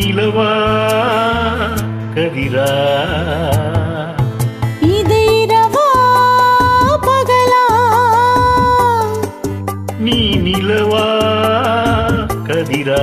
நிலவா கதிரா? நீ நிலவா கதிரா?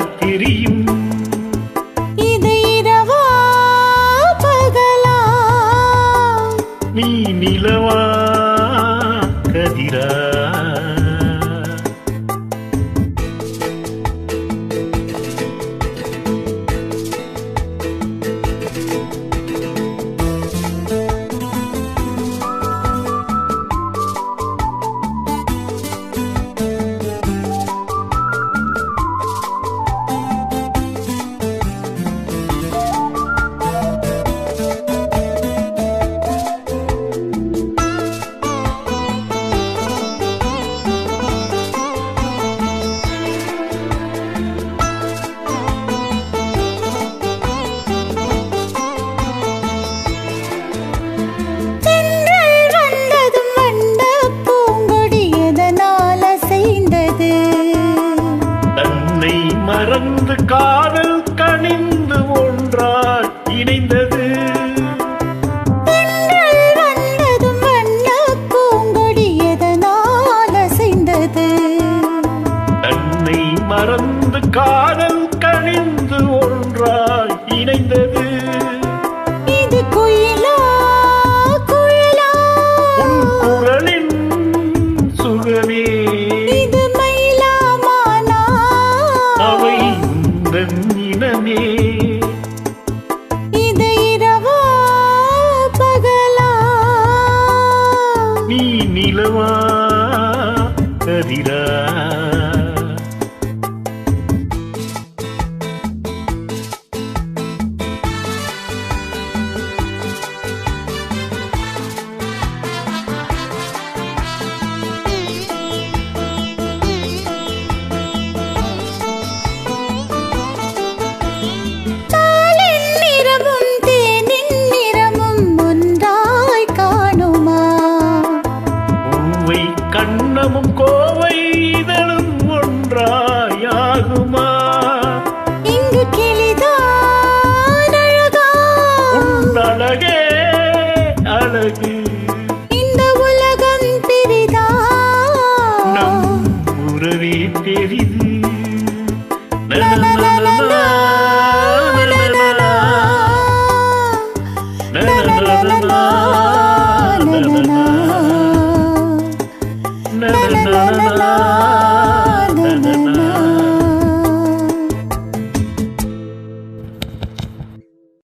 มี了哇 வந்து காதல் கணிந்து ஒன்றால் இணைந்தது. தன்னை மறந்து காதல் கணிந்து ஒன்றாய் இணைந்தது. ஒன்றாயாகுமா இங்கு கிளிதான் அழகா அழகே அழகு இந்த உலகம் பெரிதா நம் பெரிது na